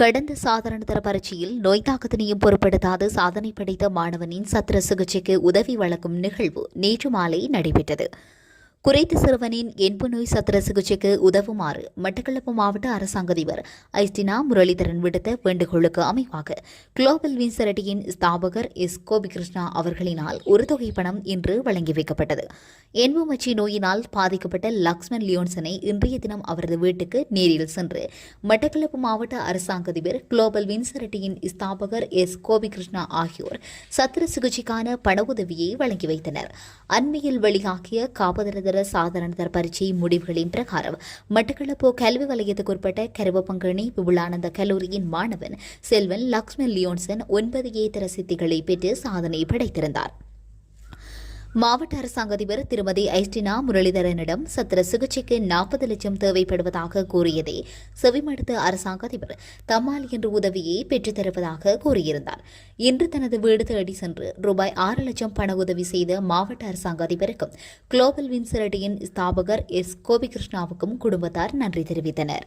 கடந்த சாதாரண தர பரீட்சையில் நோய் தாக்கத்தினையும் பொருட்படுத்தாது சாதனை படைத்த மாணவனின் சத்திர சிகிச்சைக்கு உதவி வழங்கும் நிகழ்வு நேற்று மாலை நடைபெற்றது. குறைத்த சிறுவனின் என்பு நோய் சத்திர சிகிச்சைக்கு உதவுமாறு மட்டக்களப்பு மாவட்ட அரசாங்க அதிபர் ஐஸ்டினா முரளிதரன் விடுத்த வேண்டுகோளுக்கு அமைவாக குளோபல் வின்சரட்டியின் ஸ்தாபகர் எஸ் கோபிகிருஷ்ணா அவர்களினால் ஒரு தொகை பணம் இன்று வழங்கி வைக்கப்பட்டது. என்பு மச்சி நோயினால் பாதிக்கப்பட்ட லக்ஷ்மண் லியோன்சனை இன்றைய தினம் அவரது வீட்டுக்கு நேரில் சென்று மட்டக்களப்பு மாவட்ட அரசாங்க அதிபர் குளோபல் வின்சரட்டியின் ஸ்தாபகர் எஸ் கோபிகிருஷ்ணா ஆகியோர் சத்திர சிகிச்சைக்கான பண உதவியை வழங்கி வைத்தனர். அண்மையில் வெளியாகிய காப்பதரதர சாதாரணதர பரீட்சை முடிவுகளின் பிரகாரம் மட்டக்களப்பு கல்வி வலயத்துக்குட்பட்ட கருவப்பங்கணி விபுலானந்த கல்லூரியின் மாணவன் செல்வன் லக்ஷ்மி லியோன்சன் ஒன்பது ஏதர சித்திகளை பெற்று சாதனை படைத்திருந்தார். மாவட்ட அரசாங்க அதிபர் திருமதி ஐஸ்டினா முரளிதரனிடம் சத்திர சிகிச்சைக்கு நாற்பது லட்சம் தேவைப்படுவதாக கூறியதை செவிமடுத்த அரசாங்க அதிபர் தம்மால் என்ற உதவியை பெற்றுத்தருவதாக கூறியிருந்தார். இன்று தனது வீடு தேடி சென்று ரூபாய் ஆறு லட்சம் பண உதவி செய்த மாவட்ட அரசாங்க அதிபருக்கும் குளோபல் வின்சரட்டியின் ஸ்தாபகர் எஸ் கோபிகிருஷ்ணாவுக்கும் குடும்பத்தார் நன்றி தெரிவித்தனர்.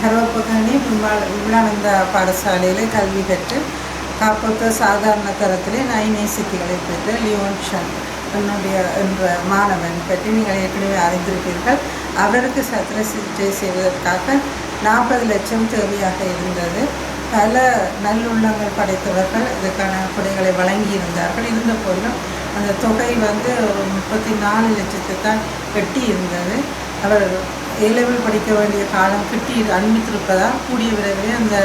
கருவப்பகனி விமானந்த பாடசாலையில் கல்வி கற்று காப்பத்த சாதாரண தரத்திலே நைனே சித்திகளை பெற்ற லியோன் என்னுடைய என்ற மாணவன் பற்றி நீங்கள் ஏற்கனவே அறிந்திருப்பீர்கள். அவருக்கு சத்திர சிகிச்சை செய்வதற்காக நாற்பது லட்சம் தேவையாக இருந்தது. பல நல்லுள்ளங்கள் படைத்தவர்கள் இதற்கான கொடைகளை வழங்கியிருந்தார்கள். இருந்த போதிலும் அந்த தொகை வந்து ஒரு முப்பத்தி நாலு லட்சத்தை தான் எட்டி இருந்தது அவர் ஏலவில் படிக்க வேண்டிய காலம் கிட்டி அனுமதித்திருப்பதால் கூடிய விரைவில் அந்த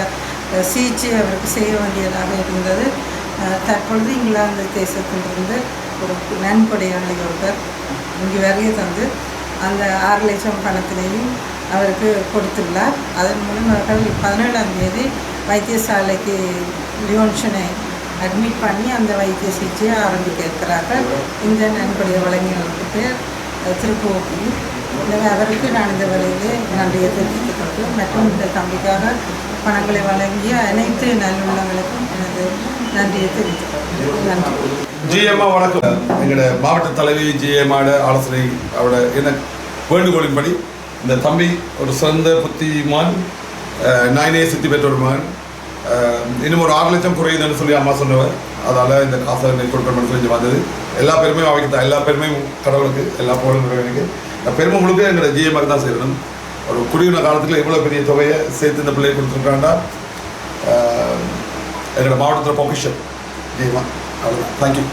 சிகிச்சை அவருக்கு செய்ய வேண்டியதாக இருந்தது. தற்பொழுது இங்கிலாந்து தேசத்திலிருந்து ஒரு நன்கொடையாளி ஒருவர் இங்கு வரைய தந்து அந்த ஆறு லட்சம் பணத்தினையும் அவருக்கு கொடுத்துள்ளார். அதன் மூலம் அவர்கள் பதினேழாம் தேதி வைத்தியசாலைக்கு லியோன்ஷனை அட்மிட் பண்ணி அந்த வைத்திய சிகிச்சையை ஆரம்பிக்க இருக்கிறார்கள் இந்த நன்கொடையை வழங்கினருக்கு பேர் அஹ், எனவே அவருக்கு நான் இந்த வேலையிலே நன்றியை தெரிவித்துக் கொண்டு மற்றும் இந்த தம்பிக்காக பணங்களை வழங்கிய அனைத்து நல்லுள்ளங்களுக்கும் எனது நன்றியை தெரிவித்துக்கொள்கிறேன் நன்றி ஜிஎம்மா வணக்கம். எங்களோட மாவட்ட தலைவி ஜிஎம்ஆட ஆலோசனை அவரோட என்ன வேண்டுகோளின்படி இந்த தம்பி ஒரு சிறந்த புத்திமான் நைனே சித்தி பெற்ற ஒரு மகன். இன்னும் ஒரு ஆறு லட்சம் குறையுதுன்னு சொல்லி அம்மா சொன்னவர். அதால் இந்த காசை கொடுக்கணும்னு சொல்லி வந்தது. எல்லா பெருமையும் அவைக்கு தான் எல்லா பெருமையும் கடவுளுக்கு எல்லா புகழும் எனக்கு பெருமை முழுக்க எங்களோட ஜிஎம்ஆக்கு தான் செய்யணும். ஒரு குடியுள்ள காலத்தில் எவ்வளோ பெரிய தொகையை சேர்த்து இந்த பிள்ளையை கொடுத்துருக்காங்கன்னா எங்களோட மாவட்டத்தில் பொக்கிஷன் ஜிஎம்ஆ அவ்வளோதான் தேங்க்யூ